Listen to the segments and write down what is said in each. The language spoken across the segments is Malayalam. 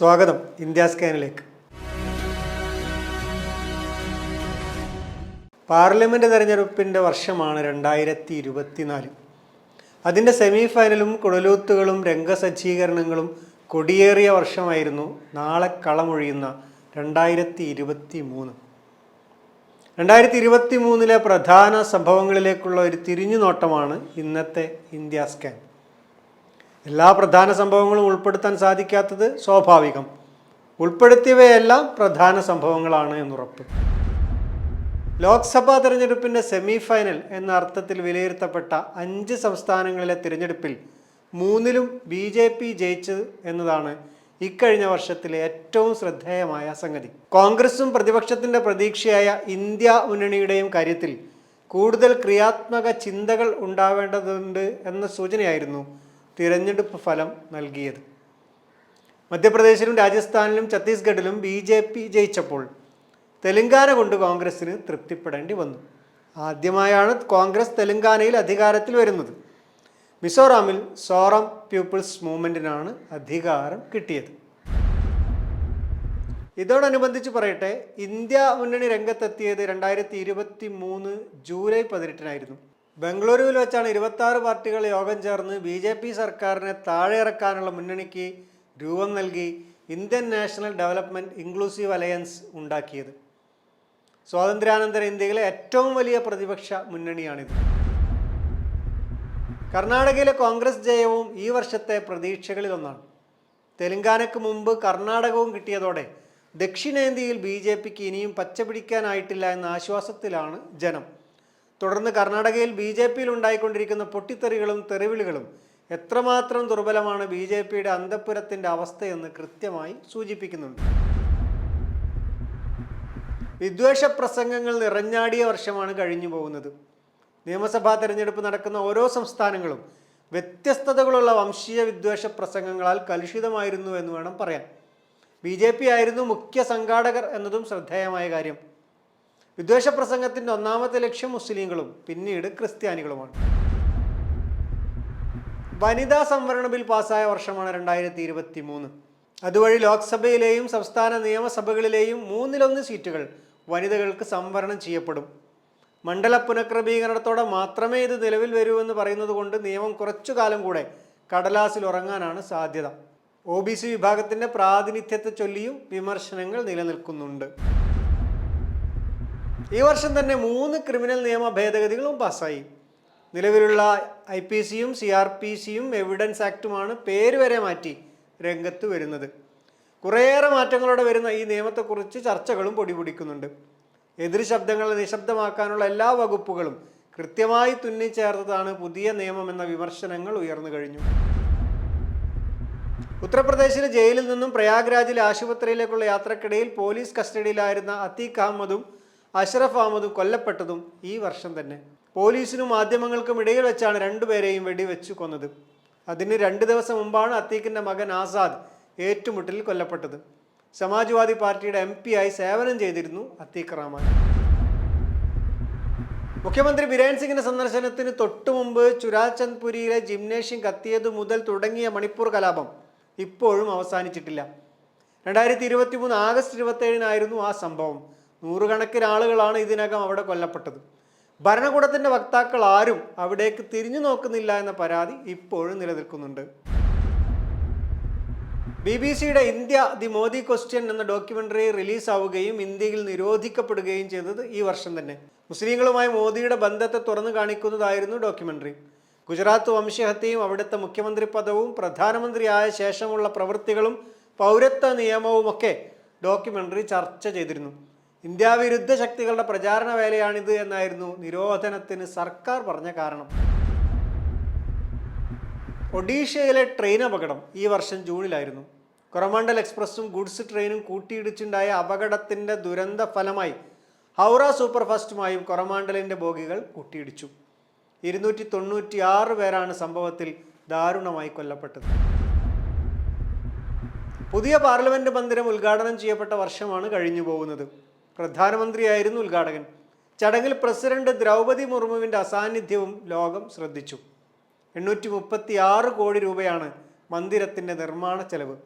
സ്വാഗതം ഇന്ത്യ സ്കാനിലേക്ക്. പാർലമെന്റ് തെരഞ്ഞെടുപ്പിന്റെ വർഷമാണ് രണ്ടായിരത്തി ഇരുപത്തിനാല് അതിന്റെ സെമി ഫൈനലും കുഴലൂത്തുകളും രംഗസജ്ജീകരണങ്ങളും കൊടിയേറിയ വർഷമായിരുന്നു നാളെ കളമൊഴിയുന്ന രണ്ടായിരത്തി ഇരുപത്തി മൂന്ന് രണ്ടായിരത്തി ഇരുപത്തി മൂന്നിലെ പ്രധാന സംഭവങ്ങളിലേക്കുള്ള ഒരു തിരിഞ്ഞുനോട്ടമാണ് ഇന്നത്തെ ഇന്ത്യ സ്കാൻ. എല്ലാ പ്രധാന സംഭവങ്ങളും ഉൾപ്പെടുത്താൻ സാധിക്കാത്തത് സ്വാഭാവികം. ഉൾപ്പെടുത്തിയവയെല്ലാം പ്രധാന സംഭവങ്ങളാണ് എന്നുറപ്പ്. ലോക്സഭാ തെരഞ്ഞെടുപ്പിന്റെ സെമി ഫൈനൽ എന്ന അർത്ഥത്തിൽ വിലയിരുത്തപ്പെട്ട അഞ്ച് സംസ്ഥാനങ്ങളിലെ തിരഞ്ഞെടുപ്പിൽ മൂന്നിലും ബി ജെ പി ജയിച്ചത് എന്നതാണ് ഇക്കഴിഞ്ഞ വർഷത്തിലെ ഏറ്റവും ശ്രദ്ധേയമായ സംഗതി. കോൺഗ്രസും പ്രതിപക്ഷത്തിന്റെ പ്രതീക്ഷയായ ഇന്ത്യ മുന്നണിയുടെയും കാര്യത്തിൽ കൂടുതൽ ക്രിയാത്മക ചിന്തകൾ ഉണ്ടാവേണ്ടതുണ്ട് എന്ന സൂചനയായിരുന്നു തിരഞ്ഞെടുപ്പ് ഫലം നൽകിയത്. മധ്യപ്രദേശിലും രാജസ്ഥാനിലും ഛത്തീസ്ഗഡിലും ബി ജെ പി ജയിച്ചപ്പോൾ തെലങ്കാന കൊണ്ട് കോൺഗ്രസ്സിന് തൃപ്തിപ്പെടേണ്ടി വന്നു. ആദ്യമായാണ് കോൺഗ്രസ് തെലങ്കാനയിൽ അധികാരത്തിൽ വരുന്നത്. മിസോറാമിൽ സോറം പീപ്പിൾസ് മൂവ്മെന്റിനാണ് അധികാരം കിട്ടിയത്. ഇതോടനുബന്ധിച്ച് പറയട്ടെ ഇന്ത്യ മുന്നണി രംഗത്തെത്തിയത് രണ്ടായിരത്തി ഇരുപത്തി മൂന്ന് ജൂലൈ പതിനെട്ടിനായിരുന്നു. ബംഗളൂരുവിൽ വെച്ചാണ് ഇരുപത്തി ആറ് പാർട്ടികൾ യോഗം ചേർന്ന് ബി ജെ പി സർക്കാരിനെ താഴെയിറക്കാനുള്ള മുന്നണിക്ക് രൂപം നൽകി Indian National Development Inclusive Alliance ഉണ്ടാക്കിയത്. സ്വാതന്ത്ര്യാനന്തര ഇന്ത്യയിലെ ഏറ്റവും വലിയ പ്രതിപക്ഷ മുന്നണിയാണിത്. കർണാടകയിലെ കോൺഗ്രസ് ജയവും ഈ വർഷത്തെ പ്രതീക്ഷകളിലൊന്നാണ് തെലങ്കാനയ്ക്ക് മുമ്പ് കർണാടകവും കിട്ടിയതോടെ ദക്ഷിണേന്ത്യയിൽ ബി ജെ പിക്ക് ഇനിയും പച്ചപിടിക്കാനായിട്ടില്ല എന്ന ആശ്വാസത്തിലാണ് ജനം. തുടർന്ന് കർണാടകയിൽ ബി ജെ പിയിൽ ഉണ്ടായിക്കൊണ്ടിരിക്കുന്ന പൊട്ടിത്തെറികളും തെറിവിളികളും എത്രമാത്രം ദുർബലമാണ് ബി ജെ പിയുടെ അന്തഃപുരത്തിന്റെ അവസ്ഥയെന്ന് കൃത്യമായി സൂചിപ്പിക്കുന്നുണ്ട്. വിദ്വേഷ പ്രസംഗങ്ങൾ നിറഞ്ഞാടിയ വർഷമാണ് കഴിഞ്ഞു പോകുന്നത് നിയമസഭാ തെരഞ്ഞെടുപ്പ് നടക്കുന്ന ഓരോ സംസ്ഥാനങ്ങളും വ്യത്യസ്തതകളുള്ള വംശീയ വിദ്വേഷ പ്രസംഗങ്ങളാൽ കലുഷിതമായിരുന്നു എന്ന് വേണം പറയാൻ. ബി ജെ പി ആയിരുന്നു മുഖ്യ സംഘാടകർ എന്നതും ശ്രദ്ധേയമായ കാര്യം. വിദ്വേഷ പ്രസംഗത്തിന്റെ ഒന്നാമത്തെ ലക്ഷ്യം മുസ്ലിങ്ങളും പിന്നീട് ക്രിസ്ത്യാനികളുമാണ്. വനിതാ സംവരണ ബിൽ പാസ്സായ വർഷമാണ് രണ്ടായിരത്തി ഇരുപത്തി മൂന്ന് അതുവഴി ലോക്സഭയിലെയും സംസ്ഥാന നിയമസഭകളിലെയും മൂന്നിലൊന്ന് സീറ്റുകൾ വനിതകൾക്ക് സംവരണം ചെയ്യപ്പെടും. മണ്ഡല പുനഃക്രമീകരണത്തോടെ മാത്രമേ ഇത് നിലവിൽ വരൂ എന്ന് പറയുന്നത് കൊണ്ട് നിയമം കുറച്ചു കാലം കൂടെ കടലാസിൽ ഉറങ്ങാനാണ് സാധ്യത. ഒ ബി സി വിഭാഗത്തിന്റെ പ്രാതിനിധ്യത്തെ ചൊല്ലിയും വിമർശനങ്ങൾ നിലനിൽക്കുന്നുണ്ട്. ഈ വർഷം തന്നെ മൂന്ന് ക്രിമിനൽ നിയമ ഭേദഗതികളും പാസ്സായി. നിലവിലുള്ള ഐ പി സിയും സി ആർ പി സിയും എവിഡൻസ് ആക്റ്റുമാണ് പേര് വരെ മാറ്റി രംഗത്ത് വരുന്നത്. കുറേയേറെ മാറ്റങ്ങളോടെ വരുന്ന ഈ നിയമത്തെക്കുറിച്ച് ചർച്ചകളും പൊടിപിടിക്കുന്നുണ്ട്. എതിർ ശബ്ദങ്ങളെ നിശബ്ദമാക്കാനുള്ള എല്ലാ വകുപ്പുകളും കൃത്യമായി തുന്നിച്ചേർത്തതാണ് പുതിയ നിയമം എന്ന വിമർശനങ്ങൾ ഉയർന്നു കഴിഞ്ഞു. ഉത്തർപ്രദേശിലെ ജയിലിൽ നിന്നും പ്രയാഗ്രാജിലെ ആശുപത്രിയിലേക്കുള്ള യാത്രക്കിടയിൽ പോലീസ് കസ്റ്റഡിയിലായിരുന്ന അത്തീഖ് അഹമ്മദും അഷ്റഫ് അഹമ്മദ് കൊല്ലപ്പെട്ടതും ഈ വർഷം തന്നെ. പോലീസിനും മാധ്യമങ്ങൾക്കും ഇടയിൽ വെച്ചാണ് രണ്ടുപേരെയും വെടിവെച്ചു കൊന്നത്. അതിന് രണ്ട് ദിവസം മുമ്പാണ് അത്തീഖിന്റെ മകൻ ആസാദ് ഏറ്റുമുട്ടലിൽ കൊല്ലപ്പെട്ടത്. സമാജ്വാദി പാർട്ടിയുടെ എം ആയി സേവനം ചെയ്തിരുന്നു അത്തീഖ് റഹ്മാൻ. മുഖ്യമന്ത്രി ബിരേൻ സിംഗിന്റെ സന്ദർശനത്തിന് തൊട്ടു മുമ്പ് ചുരാചന്ദ്പുരിയിലെ ജിംനേഷ്യം കത്തിയതു മുതൽ തുടങ്ങിയ മണിപ്പൂർ കലാപം ഇപ്പോഴും അവസാനിച്ചിട്ടില്ല. രണ്ടായിരത്തി ഇരുപത്തി മൂന്ന് ആഗസ്റ്റ് ഇരുപത്തേഴിനായിരുന്നു ആ സംഭവം. നൂറുകണക്കിന് ആളുകളാണ് ഇതിനകം അവിടെ കൊല്ലപ്പെട്ടത്. ഭരണകൂടത്തിന്റെ വക്താക്കൾ ആരും അവിടേക്ക് തിരിഞ്ഞു നോക്കുന്നില്ല എന്ന പരാതി ഇപ്പോഴും നിലനിൽക്കുന്നുണ്ട്. ബി ബി സിയുടെ ഇന്ത്യ ദി മോദി ക്വസ്റ്റ്യൻ എന്ന ഡോക്യുമെന്ററി റിലീസാവുകയും ഇന്ത്യയിൽ നിരോധിക്കപ്പെടുകയും ചെയ്തത് ഈ വർഷം തന്നെ. മുസ്ലിങ്ങളുമായി മോദിയുടെ ബന്ധത്തെ തുറന്നു കാണിക്കുന്നതായിരുന്നു ഡോക്യുമെന്ററി. ഗുജറാത്ത് വംശഹത്യയും അവിടുത്തെ മുഖ്യമന്ത്രി പദവും പ്രധാനമന്ത്രിയായ ശേഷമുള്ള പ്രവൃത്തികളും പൗരത്വ നിയമവുമൊക്കെ ഡോക്യുമെന്ററി ചർച്ച ചെയ്തിരുന്നു. ഇന്ത്യ വിരുദ്ധ ശക്തികളുടെ പ്രചാരണ വേലയാണിത് എന്നായിരുന്നു നിരോധനത്തിന് സർക്കാർ പറഞ്ഞ കാരണം. ഒഡീഷയിലെ ട്രെയിൻ അപകടം ഈ വർഷം ജൂണിലായിരുന്നു. കൊറമാണ്ടൽ എക്സ്പ്രസും ഗുഡ്സ് ട്രെയിനും കൂട്ടിയിടിച്ചുണ്ടായ അപകടത്തിന്റെ ദുരന്ത ഫലമായി ഹൗറ സൂപ്പർഫാസ്റ്റുമായും കൊറമാണ്ടലിന്റെ ബോഗികൾ കൂട്ടിയിടിച്ചു. ഇരുന്നൂറ്റി തൊണ്ണൂറ്റി ആറ് പേരാണ് സംഭവത്തിൽ ദാരുണമായി കൊല്ലപ്പെട്ടത്. പുതിയ പാർലമെന്റ് മന്ദിരം ഉദ്ഘാടനം ചെയ്യപ്പെട്ട വർഷമാണ് കഴിഞ്ഞു പോകുന്നത് പ്രധാനമന്ത്രിയായിരുന്നു ഉദ്ഘാടകൻ. ചടങ്ങിൽ പ്രസിഡന്റ് ദ്രൗപതി മുർമുവിന്റെ അസാന്നിധ്യവും ലോകം ശ്രദ്ധിച്ചു. എണ്ണൂറ്റി മുപ്പത്തി ആറ് കോടി രൂപയാണ് മന്ദിരത്തിന്റെ നിർമ്മാണ ചെലവ്.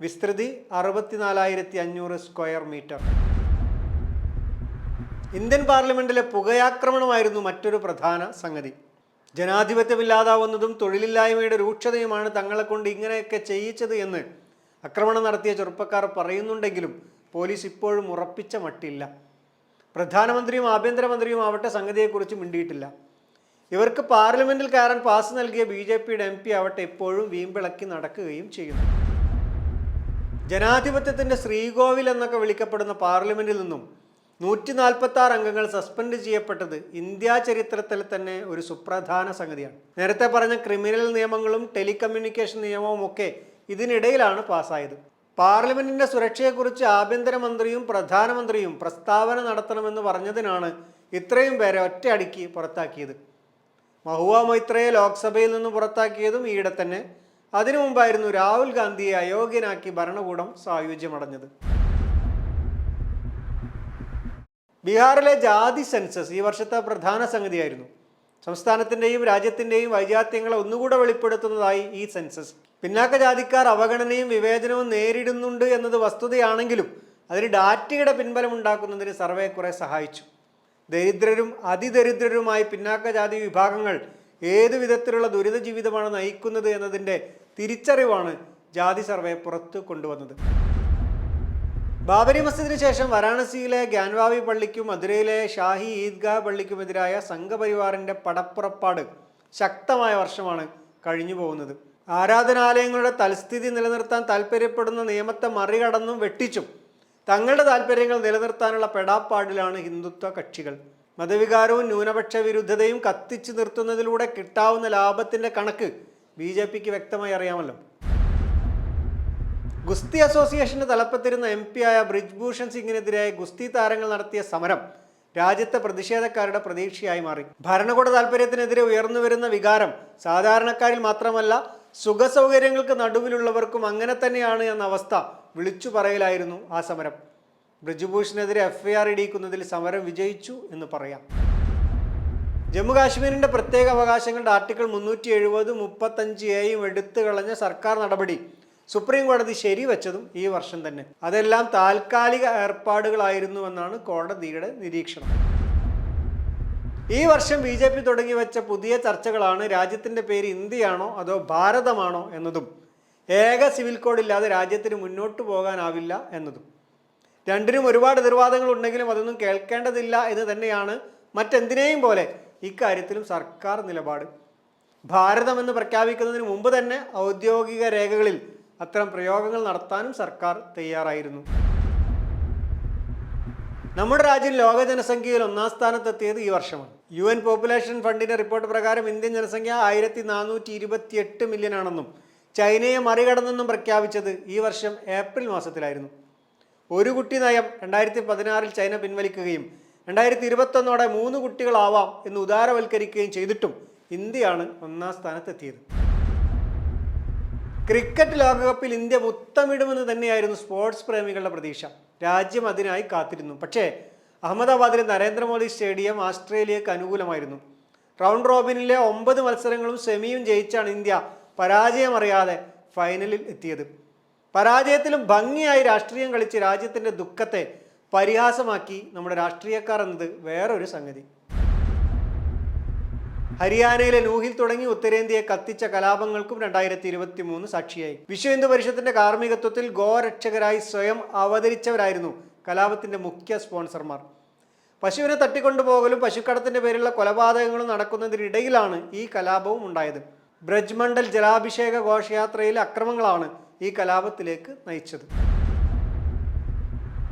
വിസ്തൃതി അറുപത്തിനാലായിരത്തി അഞ്ഞൂറ് സ്ക്വയർ മീറ്റർ. ഇന്ത്യൻ പാർലമെന്റിലെ പുകയാക്രമണമായിരുന്നു മറ്റൊരു പ്രധാന സംഗതി. ജനാധിപത്യമില്ലാതാവുന്നതും തൊഴിലില്ലായ്മയുടെ രൂക്ഷതയുമാണ് തങ്ങളെ കൊണ്ട് ഇങ്ങനെയൊക്കെ ചെയ്യിച്ചത് എന്ന് ആക്രമണം നടത്തിയ ചെറുപ്പക്കാർ പറയുന്നുണ്ടെങ്കിലും പോലീസ് ഇപ്പോഴും ഉറപ്പിച്ച മട്ടില്ല. പ്രധാനമന്ത്രിയും ആഭ്യന്തരമന്ത്രിയും ആവട്ടെ സംഗതിയെക്കുറിച്ച് മിണ്ടിയിട്ടില്ല. ഇവർക്ക് പാർലമെന്റിൽ കയറാൻ പാസ് നൽകിയ ബി ജെ പിയുടെ എം പി ആവട്ടെ എപ്പോഴും വീമ്പിളക്കി നടക്കുകയും ചെയ്യുന്നു. ജനാധിപത്യത്തിന്റെ ശ്രീകോവിൽ എന്നൊക്കെ വിളിക്കപ്പെടുന്ന പാർലമെന്റിൽ നിന്നും നൂറ്റി നാൽപ്പത്തി ആറ് അംഗങ്ങൾ സസ്പെൻഡ് ചെയ്യപ്പെട്ടത് ഇന്ത്യാ ചരിത്രത്തിൽ തന്നെ ഒരു സുപ്രധാന സംഗതിയാണ്. നേരത്തെ പറഞ്ഞ ക്രിമിനൽ നിയമങ്ങളും ടെലികമ്മ്യൂണിക്കേഷൻ നിയമവും ഒക്കെ ഇതിനിടയിലാണ് പാസ്സായത്. പാർലമെന്റിന്റെ സുരക്ഷയെക്കുറിച്ച് ആഭ്യന്തരമന്ത്രിയും പ്രധാനമന്ത്രിയും പ്രസ്താവന നടത്തണമെന്ന് പറഞ്ഞതിനാണ് ഇത്രയും പേരെ ഒറ്റയടിക്ക് പുറത്താക്കിയത്. മഹുവ മൈത്രയെ ലോക്സഭയിൽ നിന്ന് പുറത്താക്കിയതും ഈയിടെ തന്നെ. അതിനു മുമ്പായിരുന്നു രാഹുൽ ഗാന്ധിയെ അയോഗ്യനാക്കി ഭരണകൂടം സായുജ്യമടഞ്ഞത്. ബീഹാറിലെ ജാതി സെൻസസ് ഈ വർഷത്തെ പ്രധാന സംഗതിയായിരുന്നു. സംസ്ഥാനത്തിന്റെയും രാജ്യത്തിന്റെയും വൈജാത്യങ്ങളെ ഒന്നുകൂടെ വെളിപ്പെടുത്തുന്നതായി ഈ സെൻസസ്. പിന്നാക്ക ജാതിക്കാർ അവഗണനയും വിവേചനവും നേരിടുന്നുണ്ട് എന്നത് വസ്തുതയാണെങ്കിലും അതിന് ഡാറ്റയുടെ പിൻബലം ഉണ്ടാക്കുന്നതിന് സർവേ കുറെ സഹായിച്ചു. ദരിദ്രരും അതിദരിദ്രരുമായി പിന്നാക്ക ജാതി വിഭാഗങ്ങൾ ഏത് വിധത്തിലുള്ള ദുരിത ജീവിതമാണ് നയിക്കുന്നത് എന്നതിന്റെ തിരിച്ചറിവാണ് ജാതി സർവേ പുറത്തു കൊണ്ടുവന്നത്. ബാബരി മസ്ജിദിന് ശേഷം വാരാണസിയിലെ ഗ്യാൻവാവി പള്ളിക്കും മധുരയിലെ ഷാഹി ഈദ്ഗാഹ് പള്ളിക്കുമെതിരായ സംഘപരിവാറിന്റെ പടപ്പുറപ്പാട് ശക്തമായ വർഷമാണ് കഴിഞ്ഞു പോകുന്നത് ആരാധനാലയങ്ങളുടെ തൽസ്ഥിതി നിലനിർത്താൻ താല്പര്യപ്പെടുന്ന നിയമത്തെ മറികടന്നും വെട്ടിച്ചും തങ്ങളുടെ താല്പര്യങ്ങൾ നിലനിർത്താനുള്ള പെടാപ്പാടിലാണ് ഹിന്ദുത്വ കക്ഷികൾ. മതവികാരവും ന്യൂനപക്ഷ വിരുദ്ധതയും കത്തിച്ചു നിർത്തുന്നതിലൂടെ കിട്ടാവുന്ന ലാഭത്തിന്റെ കണക്ക് ബി ജെ പിക്ക് വ്യക്തമായി അറിയാമല്ലോ. ഗുസ്തി അസോസിയേഷന്റെ തലപ്പത്തിരുന്ന എം ആയ ബ്രിജ്ഭൂഷൺ സിംഗിനെതിരായ ഗുസ്തി താരങ്ങൾ നടത്തിയ സമരം രാജ്യത്തെ പ്രതിഷേധക്കാരുടെ പ്രതീക്ഷയായി മാറി. ഭരണകൂട താല്പര്യത്തിനെതിരെ ഉയർന്നു വരുന്ന വികാരം സാധാരണക്കാരിൽ മാത്രമല്ല സുഖസൗകര്യങ്ങൾക്ക് നടുവിലുള്ളവർക്കും അങ്ങനെ തന്നെയാണ് എന്ന അവസ്ഥ വിളിച്ചു പറയലായിരുന്നു ആ സമരം. ബ്രിജുഭൂഷണെതിരെ ആർ ഇടിയിക്കുന്നതിൽ സമരം വിജയിച്ചു എന്ന് പറയാം. ജമ്മു കാശ്മീരിന്റെ പ്രത്യേക അവകാശങ്ങളുടെ ആർട്ടിക്കിൾ മുന്നൂറ്റി എഴുപത് മുപ്പത്തഞ്ച് എയും എടുത്തു കളഞ്ഞ സർക്കാർ നടപടി സുപ്രീം കോടതി ശരിവെച്ചതും ഈ വർഷം തന്നെ. അതെല്ലാം താൽക്കാലിക ഏർപ്പാടുകളായിരുന്നുവെന്നാണ് കോടതിയുടെ നിരീക്ഷണം. ഈ വർഷം ബി ജെ പി തുടങ്ങി വെച്ച പുതിയ ചർച്ചകളാണ് രാജ്യത്തിന്റെ പേര് ഇന്ത്യയാണോ അതോ ഭാരതമാണോ എന്നതും. ഏക സിവിൽ കോഡ് ഇല്ലാതെ രാജ്യത്തിന് മുന്നോട്ട് പോകാനാവില്ല എന്നതും. രണ്ടിനും ഒരുപാട് എതിർവാദങ്ങൾ ഉണ്ടെങ്കിലും അതൊന്നും കേൾക്കേണ്ടതില്ല എന്ന് തന്നെയാണ് മറ്റെന്തിനേയും പോലെ ഇക്കാര്യത്തിലും സർക്കാർ നിലപാട്. ഭാരതമെന്ന് പ്രഖ്യാപിക്കുന്നതിന് മുമ്പ് തന്നെ ഔദ്യോഗിക രേഖകളിൽ അത്തരം പ്രയോഗങ്ങൾ നടത്താനും സർക്കാർ തയ്യാറായിരുന്നു. നമ്മുടെ രാജ്യം ലോക ജനസംഖ്യയിൽ ഒന്നാം സ്ഥാനത്തെത്തിയത് ഈ വർഷമാണ്. യു എൻ പോപ്പുലേഷൻ ഫണ്ടിന്റെ റിപ്പോർട്ട് പ്രകാരം ഇന്ത്യൻ ജനസംഖ്യ ആയിരത്തി നാനൂറ്റി ഇരുപത്തി എട്ട് മില്യൺ ആണെന്നും ചൈനയെ മറികടന്നെന്നും പ്രഖ്യാപിച്ചത് ഈ വർഷം ഏപ്രിൽ മാസത്തിലായിരുന്നു. ഒരു കുട്ടി നയം രണ്ടായിരത്തി പതിനാറിൽ ചൈന പിൻവലിക്കുകയും രണ്ടായിരത്തി ഇരുപത്തൊന്നോടെ മൂന്ന് കുട്ടികളാവാം എന്ന് ഉദാരവൽക്കരിക്കുകയും ചെയ്തിട്ടും ഇന്ത്യയാണ് ഒന്നാം സ്ഥാനത്തെത്തിയത്. ക്രിക്കറ്റ് ലോകകപ്പിൽ ഇന്ത്യ മുത്തമിടുമെന്ന് തന്നെയായിരുന്നു സ്പോർട്സ് പ്രേമികളുടെ പ്രതീക്ഷ. രാജ്യം അതിനായി കാത്തിരുന്നു. പക്ഷേ അഹമ്മദാബാദിലെ നരേന്ദ്രമോദി സ്റ്റേഡിയം ആസ്ട്രേലിയക്ക് അനുകൂലമായിരുന്നു. റൗണ്ട് റോബിനിലെ ഒമ്പത് മത്സരങ്ങളും സെമിയും ജയിച്ചാണ് ഇന്ത്യ പരാജയമറിയാതെ ഫൈനലിൽ എത്തിയത്. പരാജയത്തിലും ഭംഗിയായി രാഷ്ട്രീയം കളിച്ച് രാജ്യത്തിന്റെ ദുഃഖത്തെ പരിഹാസമാക്കി നമ്മുടെ രാഷ്ട്രീയക്കാർ എന്നത് വേറൊരു സംഗതി. ഹരിയാനയിലെ നൂഹിൽ തുടങ്ങി ഉത്തരേന്ത്യയെ കത്തിച്ച കലാപങ്ങൾക്കും രണ്ടായിരത്തി ഇരുപത്തി മൂന്ന് സാക്ഷിയായി. വിശ്വ ഹിന്ദു പരിഷത്തിന്റെ കാർമ്മികത്വത്തിൽ ഗോരക്ഷകരായി സ്വയം അവതരിച്ചവരായിരുന്നു കലാപത്തിന്റെ മുഖ്യ സ്പോൺസർമാർ. പശുവിനെ തട്ടിക്കൊണ്ടുപോകലും പശുക്കടത്തിന്റെ പേരിലുള്ള കൊലപാതകങ്ങളും നടക്കുന്നതിനിടയിലാണ് ഈ കലാപവും ഉണ്ടായത്. ബ്രജ്മണ്ഡൽ ജലാഭിഷേക ഘോഷയാത്രയിലെ അക്രമങ്ങളാണ് ഈ കലാപത്തിലേക്ക് നയിച്ചത്.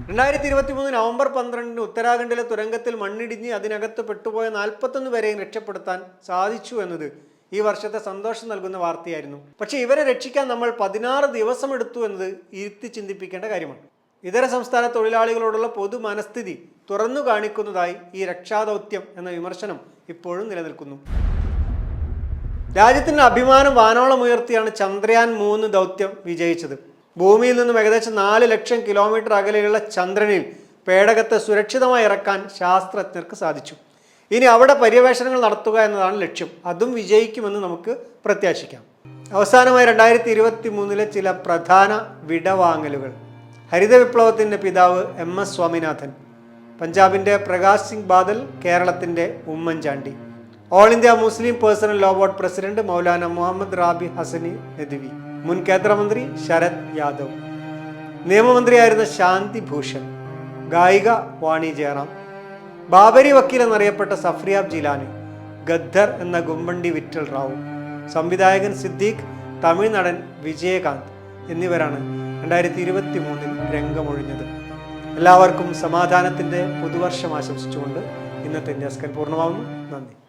രണ്ടായിരത്തി ഇരുപത്തി മൂന്ന് നവംബർ പന്ത്രണ്ടിന് ഉത്തരാഖണ്ഡിലെ തുരങ്കത്തിൽ മണ്ണിടിഞ്ഞ് അതിനകത്ത് പെട്ടുപോയ നാൽപ്പത്തൊന്ന് പേരെയും രക്ഷപ്പെടുത്താൻ സാധിച്ചു എന്നത് ഈ വർഷത്തെ സന്തോഷം നൽകുന്ന വാർത്തയായിരുന്നു. പക്ഷേ ഇവരെ രക്ഷിക്കാൻ നമ്മൾ പതിനാറ് ദിവസം എടുത്തു എന്നത് ഇരുത്തി ചിന്തിപ്പിക്കേണ്ട കാര്യമാണ്. ഇതര സംസ്ഥാന തൊഴിലാളികളോടുള്ള പൊതു മനസ്ഥിതി തുറന്നു കാണിക്കുന്നതായി ഈ രക്ഷാദൗത്യം എന്ന വിമർശനം ഇപ്പോഴും നിലനിൽക്കുന്നു. രാജ്യത്തിന്റെ അഭിമാനം വാനോളം ഉയർത്തിയാണ് ചന്ദ്രയാൻ മൂന്ന് ദൗത്യം വിജയിച്ചത്. ഭൂമിയിൽ നിന്നും ഏകദേശം നാല് ലക്ഷം കിലോമീറ്റർ അകലെയുള്ള ചന്ദ്രനിൽ പേടകത്തെ സുരക്ഷിതമായി ഇറക്കാൻ ശാസ്ത്രജ്ഞർക്ക് സാധിച്ചു. ഇനി അവിടെ പര്യവേഷണങ്ങൾ നടത്തുക എന്നതാണ് ലക്ഷ്യം. അതും വിജയിക്കുമെന്ന് നമുക്ക് പ്രത്യാശിക്കാം. അവസാനമായി രണ്ടായിരത്തി ഇരുപത്തി മൂന്നിലെ ചില പ്രധാന വിടവാങ്ങലുകൾ. ഹരിത വിപ്ലവത്തിന്റെ പിതാവ് എം എസ് സ്വാമിനാഥൻ പഞ്ചാബിന്റെ പ്രകാശ് സിംഗ് ബാദൽ കേരളത്തിന്റെ Oommen Chandy All India Muslim personal law board president Maulana Muhammad Rabi Hasani Nadvi മുൻ കേന്ദ്രമന്ത്രി ശരത് യാദവ്. നിയമമന്ത്രിയായിരുന്ന ശാന്തി ഭൂഷൺ ഗായിക വാണി ജയറാം ബാബരി വക്കീൽ എന്നറിയപ്പെട്ട സഫ്രിയാബ് ജിലാനി ഗദ്ദർ എന്ന ഗുമ്പണ്ടി വിറ്റൽ റാവു സംവിധായകൻ സിദ്ദീഖ് തമിഴ് നടൻ വിജയകാന്ത് എന്നിവരാണ് രണ്ടായിരത്തി ഇരുപത്തി മൂന്നിൽ രംഗമൊഴിഞ്ഞത്. എല്ലാവർക്കും സമാധാനത്തിന്റെ പുതുവർഷം ആശംസിച്ചുകൊണ്ട് ഇന്നത്തെ ഇന്ത്യാസ്കൻ പൂർണമാവുന്നു. നന്ദി.